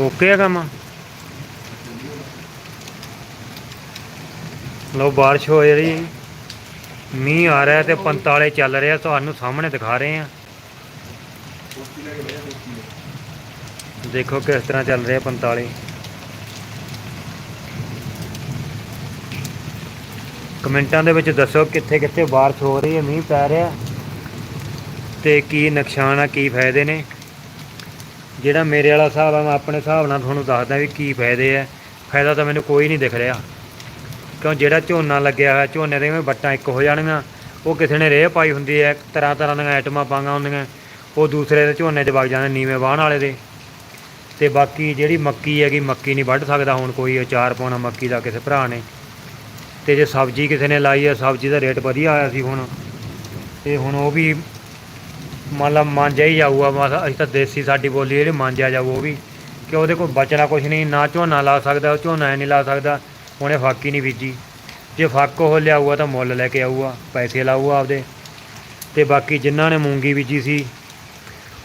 Okay ਆ ਕੰਮ? ਲੋ ਬਾਰਿਸ਼ ਹੋ ਰਹੀ ਮੀਂਹ ਆ ਰਿਹਾ ਤੇ ਪੰਤਾਲੇ ਚੱਲ ਰਿਹਾ, ਤੁਹਾਨੂੰ ਸਾਹਮਣੇ ਦਿਖਾ ਰਹੇ ਆ ਦੇਖੋ ਕਿਸ ਤਰ੍ਹਾਂ ਚੱਲ ਰਿਹਾ ਪੰਤਾਲੇ। ਕਮੈਂਟਾਂ ਦੇ ਵਿੱਚ ਦੱਸੋ ਕਿੱਥੇ ਕਿੱਥੇ ਬਾਰਿਸ਼ ਹੋ ਰਹੀ ਹੈ, ਮੀਂਹ ਪੈ ਰਿਹਾ। ਤੇ ਕੀ ਨੁਕਸਾਨ ਆ, ਕੀ ਫਾਇਦੇ ਨੇ? ਜਿਹੜਾ ਮੇਰੇ ਵਾਲਾ ਹਿਸਾਬ ਆ, ਮੈਂ ਆਪਣੇ ਹਿਸਾਬ ਨਾਲ ਤੁਹਾਨੂੰ ਦੱਸਦਾ ਵੀ ਕੀ ਫਾਇਦੇ ਆ। ਫਾਇਦਾ ਤਾਂ ਮੈਨੂੰ ਕੋਈ ਨਹੀਂ ਦਿਖ ਰਿਹਾ। ਕਿਉਂ ਜਿਹੜਾ ਝੋਨਾ ਲੱਗਿਆ ਹੋਇਆ, ਝੋਨੇ ਦੇ ਵੀ ਬੱਟਾਂ ਇੱਕ ਹੋ ਜਾਣਗੀਆਂ। ਉਹ ਕਿਸੇ ਨੇ ਰੇਹ ਪਾਈ ਹੁੰਦੀ ਹੈ ਤਰ੍ਹਾਂ ਤਰ੍ਹਾਂ ਦੀਆਂ ਆਈਟਮਾਂ ਪਾਈਆਂ ਹੁੰਦੀਆਂ। ਉਹ ਦੂਸਰੇ ਦੇ ਝੋਨੇ 'ਚ ਵਗ ਜਾਂਦੇ, ਨੀਵੇਂ ਵਾਹਣ ਵਾਲੇ ਦੇ। ਤੇ ਬਾਕੀ ਜਿਹੜੀ ਮੱਕੀ ਹੈਗੀ, ਮੱਕੀ ਨਹੀਂ ਵੱਢ ਸਕਦਾ ਹੁਣ ਕੋਈ ਅਚਾਰ ਪਾਉਣਾ ਮੱਕੀ ਦਾ ਕਿਸੇ ਭਰਾ ਨੇ। ਤੇ ਜੇ ਸਬਜ਼ੀ ਕਿਸੇ ਨੇ ਲਾਈ ਹੈ ਸਬਜ਼ੀ ਦਾ ਰੇਟ ਵਧੀਆ ਆਇਆ ਸੀ ਹੁਣ। ਤੇ ਹੁਣ ਉਹ ਵੀ ਮੰਨ ਲਾ ਮਾਂਜਿਆ ਹੀ ਜਾਊਗਾ ਬਸ ਅਸੀਂ ਤਾਂ ਦੇਸੀ ਸਾਡੀ ਬੋਲੀ ਜਿਹੜੀ ਮਾਂਜਿਆ ਜਾਊ ਉਹ ਵੀ। ਕਿ ਉਹਦੇ ਕੋਲ ਬਚਣਾ ਕੁਝ ਨਹੀਂ, ਨਾ ਝੋਨਾ ਲਾ ਸਕਦਾ ਝੋਨਾ ਹੀ ਨਹੀਂ ਲਾ ਸਕਦਾ, ਉਹਨੇ ਫੱਕ ਹੀ ਨਹੀਂ ਬੀਜੀ। ਜੇ ਫੱਕ ਉਹ ਲਿਆਊਗਾ ਤਾਂ ਮੁੱਲ ਲੈ ਕੇ ਆਊਗਾ, ਪੈਸੇ ਲਾਊਗਾ ਆਪਦੇ। ਤੇ ਬਾਕੀ ਜਿਨ੍ਹਾਂ ਨੇ ਮੂੰਗੀ ਬੀਜੀ ਸੀ,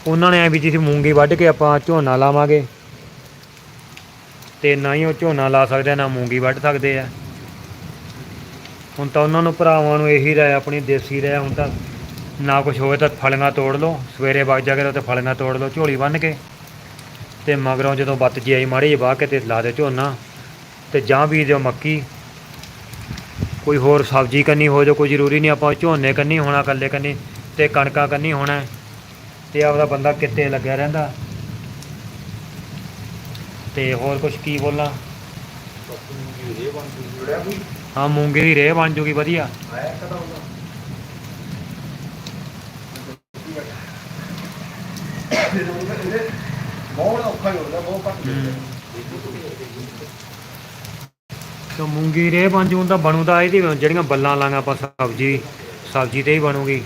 ਉਹਨਾਂ ਨੇ ਐ ਬੀਜੀ ਸੀ, ਮੂੰਗੀ ਵੱਢ ਕੇ ਆਪਾਂ ਝੋਨਾ ਲਾਵਾਂਗੇ। ਤੇ ਨਾ ਹੀ ਉਹ ਝੋਨਾ ਲਾ ਸਕਦੇ, ਨਾ ਮੂੰਗੀ ਵੱਢ ਸਕਦੇ ਆ। ਹੁਣ ਤਾਂ ਉਹਨਾਂ ਨੂੰ, ਭਰਾਵਾਂ ਨੂੰ ਇਹੀ ਰਹਿ ਆਪਣੀ ਦੇਸੀ ਰਹਿ ਹੁਣ ਤਾਂ ਨਾ ਕੁਝ ਹੋਵੇ ਤਾਂ ਫਲੀਆਂ ਤੋੜ ਲਓ। ਸਵੇਰੇ ਵਗ ਜਾ ਕੇ ਤੇ ਫਲੀਆਂ ਤੋੜ ਲਓ ਝੋਲੀ ਬੰਨ੍ਹ ਕੇ। ਤੇ ਮਗਰੋਂ ਜਦੋਂ ਬੱਤ ਜੀ ਆਈ ਮਾੜੀ ਜਿਹੀ ਵਾਹ ਕੇ ਤੇ ਲਾ ਦਿਓ ਝੋਨਾ। ਤੇ ਜਾਂ ਬੀਜ ਦਿਓ ਮੱਕੀ। ਕੋਈ ਹੋਰ ਸਬਜ਼ੀ ਕੰਨੀ ਹੋ ਜਾ ਕੋਈ ਜ਼ਰੂਰੀ ਨਹੀਂ ਆਪਾਂ ਝੋਨੇ ਕੰਨੀ ਹੋਣਾ ਕੱਲੇ ਕੰਨੀ ਤੇ ਕਣਕਾਂ ਕੰਨੀ ਹੋਣਾ। ਤੇ ਆਪਦਾ ਬੰਦਾ ਕਿੱਤੇ ਲੱਗਿਆ ਰਹਿੰਦਾ। ਤੇ ਹੋਰ ਕੁਝ ਕੀ ਬੋਲਾਂ? ਹਾਂ ਮੂੰਗੀ ਦੀ ਰੇਹ ਬਣ ਜੂਗੀ ਵਧੀਆ। ਬਹੁਤ ਔਖਾ ਹੀ ਹੁੰਦਾ ਬਹੁਤ ਘੱਟ ਹੂੰ। ਤੇ ਮੂੰਗੀ ਰੇ ਬਣ ਜੂਨ ਤਾਂ ਬਣੂ ਤਾਂ ਇਹਦੀ ਜਿਹੜੀਆਂ ਬੱਲਾਂ ਲਾਂਗਾ ਆਪਾਂ ਸਬਜ਼ੀ ਸਬਜ਼ੀ ਤੇ ਹੀ ਬਣੂਗੀ।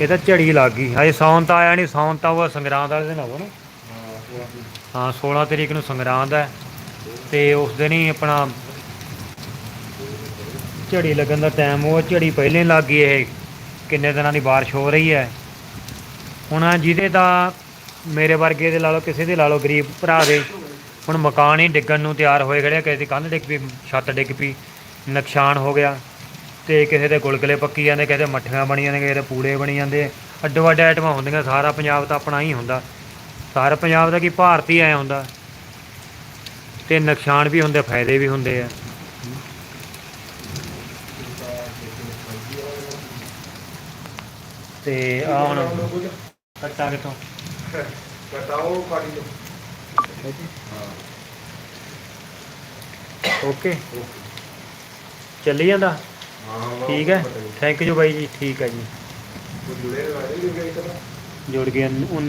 ਇਹ ਤਾਂ ਝੜੀ ਲੱਗ ਗਈ। ਹਜੇ ਸੌਣ ਤਾਂ ਆਇਆ ਨਹੀਂ ਸੌਣ ਤਾਂ ਉਹ ਸੰਗਰਾਂਦ ਵਾਲੇ ਦਿਨ ਨਾ। ਹਾਂ 16 ਤਰੀਕ ਨੂੰ ਸੰਗਰਾਂਦ ਹੈ। ਤੇ ਉਸ ਦਿਨ ਹੀ ਆਪਣਾ ਝੜੀ ਲੱਗਣ ਦਾ ਟਾਈਮ ਉਹ ਝੜੀ ਪਹਿਲੇ ਹੀ ਲੱਗ ਗਈ ਇਹ, ਕਿੰਨੇ ਦਿਨਾਂ ਦੀ ਬਾਰਿਸ਼ ਹੋ ਰਹੀ ਹੈ। ਹੁਣ ਜਿਹਦੇ ਤਾਂ ਮੇਰੇ ਵਰਗੇ ਦੇ ਲਾ ਲਓ, ਕਿਸੇ ਦੇ ਲਾ ਲਓ, ਗਰੀਬ ਭਰਾ ਦੇ, ਹੁਣ ਮਕਾਨ ਹੀ ਡਿੱਗਣ ਨੂੰ ਤਿਆਰ ਹੋਏ ਖੜੇ ਕਿਸੇ ਦੀ ਕੰਧ ਡਿੱਗ ਪਈ, ਛੱਤ ਡਿੱਗ ਪਈ, ਨੁਕਸਾਨ ਹੋ ਗਿਆ। ਤੇ ਕਿਸੇ ਦੇ ਗੁਲਗਲੇ ਪੱਕੀ ਜਾਂਦੇ, ਕਿਸੇ ਦੇ ਮੱਠੀਆਂ ਬਣੀ ਜਾਂਦੇ, ਕਿਸੇ ਦੇ ਪੂੜੇ ਬਣੀ ਜਾਂਦੇ ਅੱਡੋ ਅੱਡ ਆਈਟਮਾਂ ਹੁੰਦੀਆਂ, ਸਾਰਾ ਪੰਜਾਬ ਤਾਂ ਆਪਣਾ ਹੀ ਹੁੰਦਾ। ਸਾਰਾ ਪੰਜਾਬ ਦਾ ਕੀ ਭਾਰਤੀ ਆਇਆ ਹੁੰਦਾ। ਤੇ ਨੁਕਸਾਨ ਵੀ ਹੁੰਦੇ, ਫਾਇਦੇ ਵੀ ਹੁੰਦੇ ਆ। ਤੇ ਆ ਹੁਣ ਕੱਟਾ ਕਿਤੋਂ ਕਟਾਓ ਕਾੜੀ ਲਓ ਓਕੇ। ਚੱਲੀ ਜਾਂਦਾ? ਠੀਕ ਹੈ। ਥੈਂਕ ਯੂ ਬਾਈ ਜੀ, ਠੀਕ ਹੈ ਜੀ। ਜੁੜ ਗਏ 19